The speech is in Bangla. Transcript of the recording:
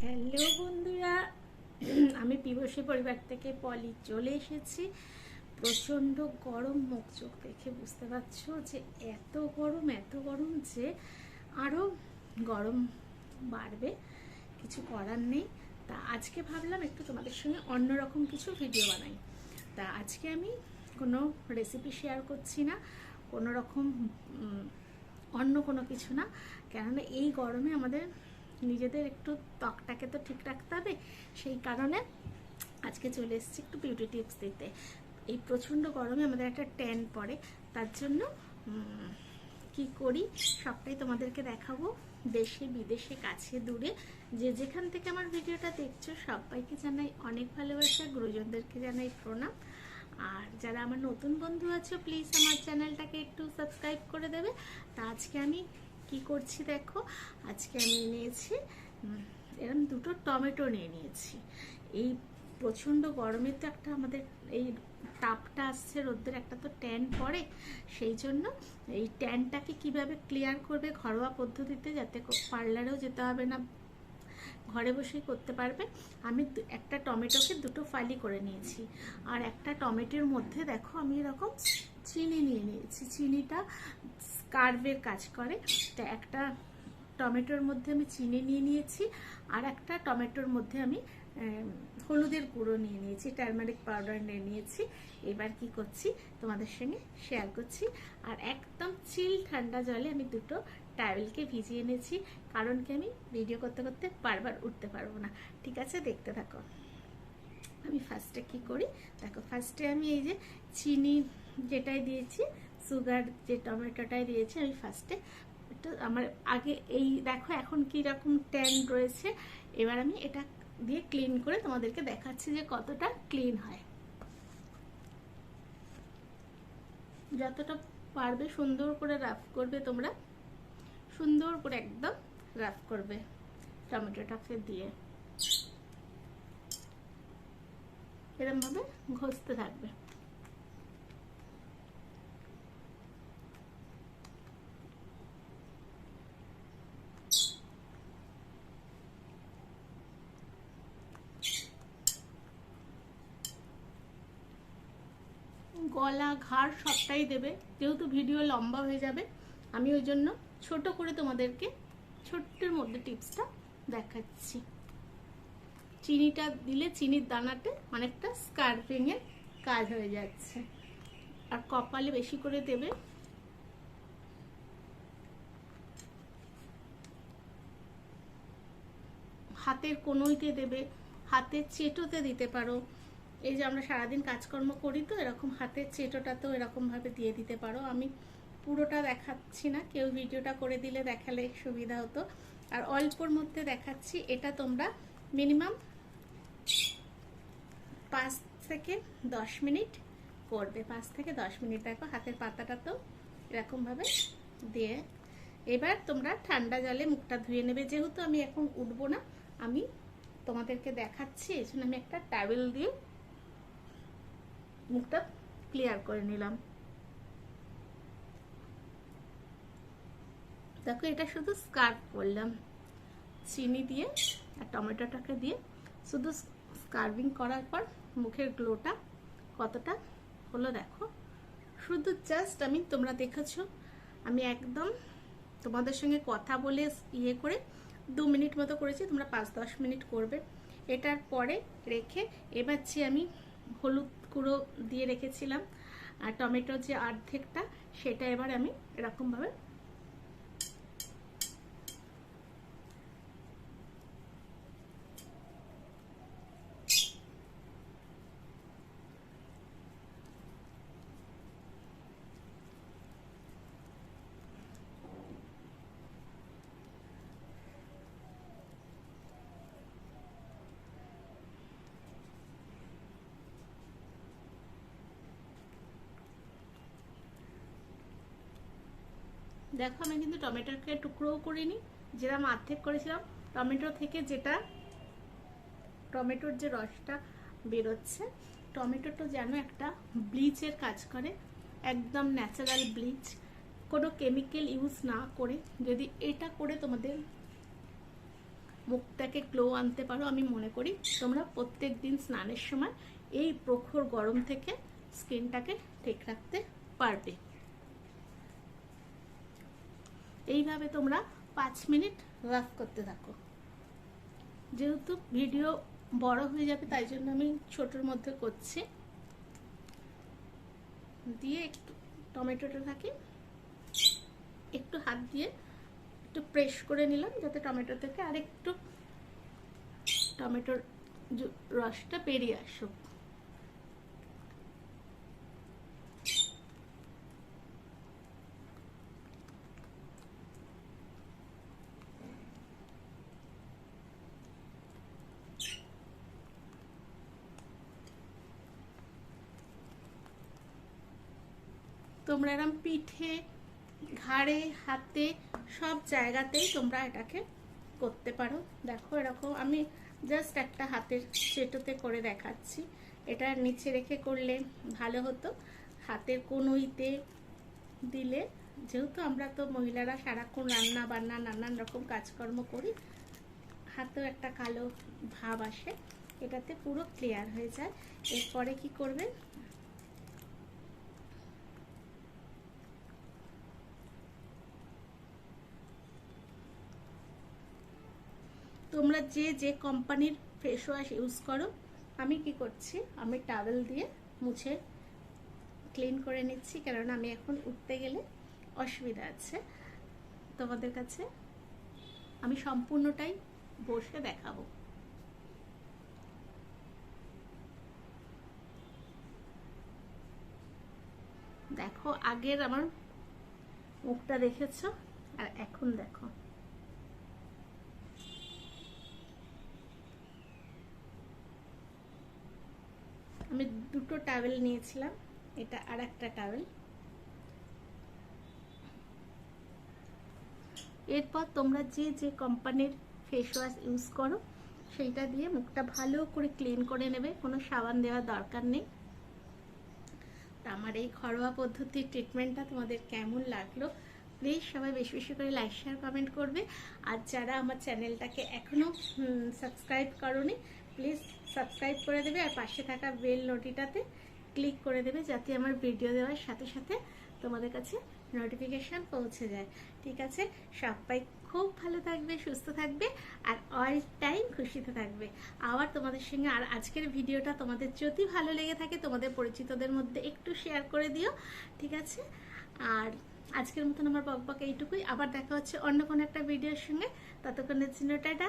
হ্যালো বন্ধুরা, আমি পিবসী পরিবার থেকে পলি চলে এসেছি। প্রচণ্ড গরম মুখ চোখ দেখে বুঝতে পারছ যে এত গরম এত গরম যে আরও গরম বাড়বে, কিছু করার নেই। তা আজকে ভাবলাম একটু তোমাদের সঙ্গে অন্যরকম কিছু ভিডিও বানাই। তা আজকে আমি কোনো রেসিপি শেয়ার করছি না কোনো রকম অন্য কোনো কিছু না। কেননা এই গরমে আমাদের নিজেদের একটু ত্বকটাকে তো ঠিক রাখতে হবে। সেই কারণে আজকে চলে এসেছি একটু বিউটি টিপস দিতে। এই প্রচণ্ড গরমে আমাদের একটা ট্যান পড়ে, তার জন্য কি করি সবটাই তোমাদেরকে দেখাবো। দেশে, বিদেশে, কাছে, দূরে, যে যেখান থেকে আমার ভিডিওটা দেখছ, সবাইকে জানাই অনেক ভালোবাসা, গুরুজনদেরকে জানাই প্রণাম। আর যারা আমার নতুন বন্ধু আছো প্লিজ আমার চ্যানেলটাকে একটু সাবস্ক্রাইব করে দেবে। তা আজকে আমি কি করছি দেখো? আজকে আমি নিয়েছি এরকম দুটো টমেটো নিয়ে নিয়েছি। এই প্রচণ্ড গরমে তো একটা আমাদের এই তাপটা আসছে রোদ্রের একটা তো ট্যান পড়ে। সেই জন্য এই ট্যানটাকে কীভাবে ক্লিয়ার করবে ঘরোয়া পদ্ধতিতে যাতে পার্লারেও যেতে হবে না, ঘরে বসেই করতে পারবে। আমি একটা টমেটোকে দুটো ফালি করে নিয়েছি। আর একটা টমেটোর মধ্যে দেখো আমি এরকম চিনি নিয়ে নিয়েছি। চিনিটা স্কার্ভের কাজ করে। একটা টমেটোর মধ্যে আমি চিনি নিয়ে নিয়েছি আর একটা টমেটোর মধ্যে আমি হলুদের গুঁড়ো নিয়ে নিয়েছি, টার্মারিক পাউডার নিয়ে নিয়েছি। এবার কি করছি? তোমাদের সঙ্গে শেয়ার করছি। আর একদম চিল ঠান্ডা জলে আমি দুটো টাওয়েলকে ভিজিয়ে এনেছি। কারণ কি আমি ভিডিও করতে করতে বারবার উঠতে পারব না। ঠিক আছে? দেখতে থাকো। আমি ফার্স্টে কি করি? দেখো ফার্স্টে আমি এই যে চিনি যেটাই দিয়েছি সুগার যে টমেটোটাই দিয়েছি, আমি ফার্স্টে একটু আমার আগে এই দেখো এখন কি রকম ট্যান রয়েছে, এবার আমি এটা দিয়ে ক্লিন করে তোমাদেরকে দেখাচ্ছি যে কতটা ক্লিন হয়। যতটা পারবে সুন্দর করে রাফ করবে তোমরা, সুন্দর করে একদম রাফ করবে টমেটোটাকে দিয়ে। এরকম ভাবে ঘষতে থাকবে। গলা, ঘাড় সবটাই দেবে। যেহেতু ভিডিও লম্বা হয়ে যাবে, আমি ওই জন্য ছোট করে তোমাদেরকে ছোট্টের মধ্যে টিপসটা দেখাচ্ছি। চিনিটা দিলে চিনির দানাতে অনেকটা স্কার্ফিং এর কাজ হয়ে যাচ্ছে। আর কপালে বেশি করে দেবে। হাতের কোনোইতে দেবে, হাতের চেটোতে দিতে পারো। এই যে আমরা সারাদিন কাজকর্ম করি তো, এরকম হাতের চেটোটাতেও এরকমভাবে দিয়ে দিতে পারো। আমি পুরোটা দেখাচ্ছি না, কেউ ভিডিওটা করে দিলে দেখালে সুবিধা হতো। আর অল্পর মধ্যে দেখাচ্ছি, এটা তোমরা মিনিমাম পাঁচ থেকে দশ মিনিট করবে। পাঁচ থেকে দশ মিনিট দেখো হাতের পাতাটা তো এরকমভাবে দিয়ে। এবার তোমরা ঠান্ডা জলে মুখটা ধুয়ে নেবে। যেহেতু আমি এখন উঠবো না, আমি তোমাদেরকে দেখাচ্ছি, এই জন্য আমি একটা টাওয়েল দিয়ে মুখটা ক্লিয়ার করে নিলাম। দেখো এটা শুধু স্কার্ফ করলাম। চিনি দিয়ে আর টমেটোটাকে দিয়ে শুধু স্কার্ভিং করার পর মুখের গ্লোটা কতটা হলো দেখো। শুধু জাস্ট আমি তোমরা দেখেছ, আমি একদম তোমাদের সঙ্গে কথা বলে ইয়ে করে দু মিনিট মতো করেছি, তোমরা পাঁচ দশ মিনিট করবে। এটার পরে রেখে এবার যে আমি হলুদ গুঁড়ো দিয়ে রেখেছিলাম, আর টমেটোর যে অর্ধেকটা, সেটা এবার আমি এরকমভাবে দেখো, আমি কিন্তু টমেটোকে টুকরোও করিনি। যেরকম অর্ধেক করেছিলাম, টমেটো থেকে যেটা টমেটোর যে রসটা বেরোচ্ছে, টমেটোটা যেন একটা ব্লিচের কাজ করে, একদম ন্যাচারাল ব্লিচ। কোনো কেমিক্যাল ইউজ না করে, যদি এটা করে তোমাদের মুখটাকে গ্লো আনতে পারো, আমি মনে করি তোমরা প্রত্যেক দিন স্নানের সময় এই প্রখর গরম থেকে স্কিনটাকে ঠিক রাখতে পারবে। এইভাবে তোমরা পাঁচ মিনিট রাফ করতে থাকো। যেহেতু ভিডিও বড় হয়ে যাবে, তাই জন্য আমি ছোটোর মধ্যে করছি। দিয়ে একটু টমেটোটা থাকি, একটু হাত দিয়ে একটু প্রেস করে নিলাম, যাতে টমেটো থেকে আর একটু টমেটোর রসটা বেরিয়ে আসুক। তোমরা এরম পিঠে, ঘাড়ে, হাতে, সব জায়গাতেই তোমরা এটাকে করতে পারো। দেখো এরকম, আমি জাস্ট একটা হাতের চেটোতে করে দেখাচ্ছি। এটা নিচে রেখে করলে ভালো হতো। হাতের কোনোইতে দিলে, যেহেতু আমরা তো মহিলারা সারাক্ষণ রান্না বান্না, নানান রকম কাজকর্ম করি, হাতেও একটা কালো ভাব আসে। এটাতে পুরো ক্লিয়ার হয়ে যায়। এরপরে কি করবেন তোমরা যে যে কোম্পানির ফেস ওয়াশ ইউজ করো, আমি কি করছি? আমি টাওয়েল দিয়ে মুছে ক্লিন করে নিচ্ছি কারণ আমি এখন উঠতে গেলে অসুবিধা আছে। তোমাদের কাছে আমি সম্পূর্ণটাই বসে দেখাবো। দেখো, আগের আমার মুখটা দেখেছ? আর এখন দেখো। আমি দুটো টাওয়েল নিয়েছিলাম, এটা আর একটা টাওয়েল এরপর তোমরা যে যে কোম্পানির ফেস ওয়াশ ইউজ করো, সেইটা দিয়ে মুখটা ভালো করে ক্লিন করে নেবে, কোনো সাবান দেওয়ার দরকার নেই। আমার এই ঘরোয়া পদ্ধতির ট্রিটমেন্টটা তোমাদের কেমন লাগল প্লিজ সবাই বেশি বেশি করে লাইক শেয়ার কমেন্ট করবে। আর যারা আমার চ্যানেলটাকে এখনও সাবস্ক্রাইব করনি প্লিজ সাবস্ক্রাইব করে দেবে আর পাশে থাকা বেল নোটিটাতে ক্লিক করে দেবে যাতে আমার ভিডিও দেওয়ার সাথে সাথে তোমাদের কাছে নোটিফিকেশান পৌঁছে যায়। ঠিক আছে? সবাই খুব ভালো থাকবে, সুস্থ থাকবে আর অল টাইম খুশিতে থাকবে। আবার তোমাদের সঙ্গে আর আজকের ভিডিওটা তোমাদের যদি ভালো লেগে থাকে তোমাদের পরিচিতদের মধ্যে একটু শেয়ার করে দিও। ঠিক আছে? আর আজকের মতন আমার বক বক এইটুকুই। আবার দেখা হচ্ছে অন্য কোনো একটা ভিডিওর সঙ্গে। ততক্ষণের জন্য টাটা।